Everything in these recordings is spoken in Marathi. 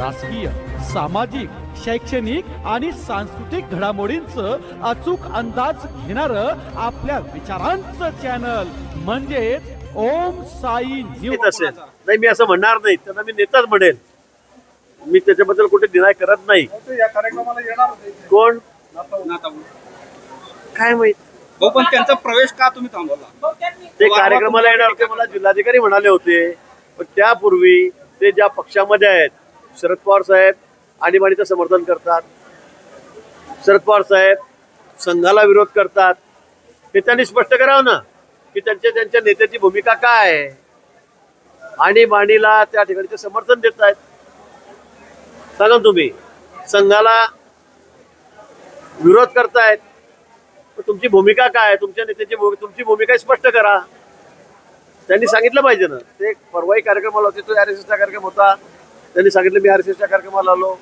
राजकीय सामाजिक शैक्षणिक आणि सांस्कृतिक घडामोडींचं अचूक अंदाज घेणार आपल्या विचारांचं चॅनल म्हणजेच ओम साई न्यूज असेल. नाही मी असं म्हणणार नाही. त्यांना मी नेताच म्हणेल. मी त्याच्याबद्दल कुठे डिनाय करत नाही. या कार्यक्रमाला येणार कोण? काय माहीत? हो पण त्यांचा प्रवेश का तुम्ही थांबवला? ते कार्यक्रमाला येणार होते मला जिल्हाधिकारी म्हणाले होते. पण त्यापूर्वी ते ज्या पक्षामध्ये आहेत शरद पवार साहेब आणीबाणीचं समर्थन करतात. शरद पवार साहेब संघाला विरोध करतात. हे त्यांनी स्पष्ट करावं ना की त्यांच्या त्यांच्या नेत्याची भूमिका काय आहे? आणीबाणीला त्या ठिकाणी ते समर्थन देत आहेत सांगा तुम्ही संघाला विरोध करतायत तुमची भूमिका काय आहे? तुमच्या नेत्याची भूमिका तुमची भूमिका स्पष्ट करा. त्यांनी सांगितलं पाहिजे ना. ते परवाही कार्यक्रम होते तो आर एस एसचा कार्यक्रम होता. त्यांनी सांगितलं मी आर एस एसच्या कार्यक्रमाला आलो.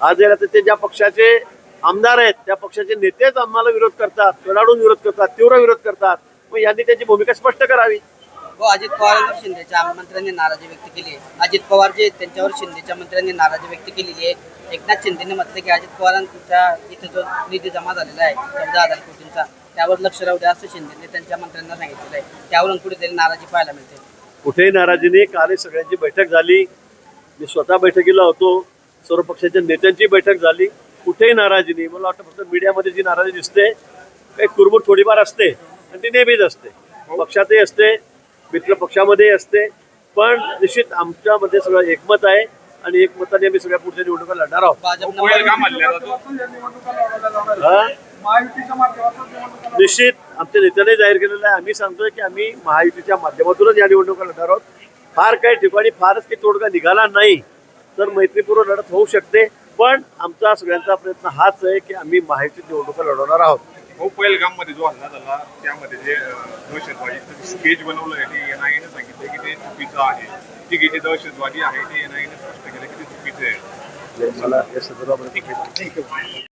आज तर ते ज्या पक्षाचे आमदार आहेत त्या पक्षाचे नेतेच आम्हाला विरोध करतात कडाडून विरोध करतात तीव्र विरोध करतात. मग यांनी त्यांची भूमिका स्पष्ट करावी. हो अजित पवारांवर शिंदेच्या मंत्र्यांनी नाराजी व्यक्त केली. आहे अजित पवार जे त्यांच्यावर शिंदेच्या मंत्र्यांनी नाराजी व्यक्त केलेली आहे. एकनाथ शिंदेने म्हटलं की अजित पवारांचा इथे जो निधी जमा झालेला आहे चौदा हजार कोटींचा त्यावर लक्ष राहू द्या असं शिंदेने त्यांच्या मंत्र्यांना सांगितलेलं आहे. त्यावरून कुठेतरी नाराजी पाहायला मिळते. कुठेही नाराजीने काल सगळ्यांची बैठक झाली. मी स्वतः बैठकीला होतो. सर्व पक्षाच्या नेत्यांची बैठक झाली. कुठेही नाराजी नाही. मला वाटतं फक्त मीडियामध्ये जी नाराजी दिसते काही कुरबुर थोडीफार असते आणि ती नेहमीच असते. पक्षातही असते मित्र पक्षामध्येही असते. पण निश्चित आमच्यामध्ये सगळं एकमत आहे आणि एकमताने आम्ही सगळ्या पुढच्या निवडणुका लढणार आहोत. निश्चित आमच्या नेत्याने जाहीर केलेलं आहे. आम्ही सांगतोय की आम्ही महायुतीच्या माध्यमातूनच या निवडणुका लढणार आहोत. फार काही ठिकाणी फारच काही तोडगा निघाला नाही. तर मैत्रीपूर्व लढत होऊ शकते. पण आमचा सगळ्यांचा प्रयत्न हाच आहे की आम्ही महायुतीत निवडणुका लढवणार आहोत. हो पहिलगाममध्ये जो हल्ला झाला त्यामध्ये जे दहशतवादी स्केच बनवलं आहे ते एनआयएने सांगितलं की ते चुकीचं आहे. ती जे दहशतवादी आहे ते एनआयएने स्पष्ट केलं की ते चुकीचं आहे. मला या संदर्भामध्ये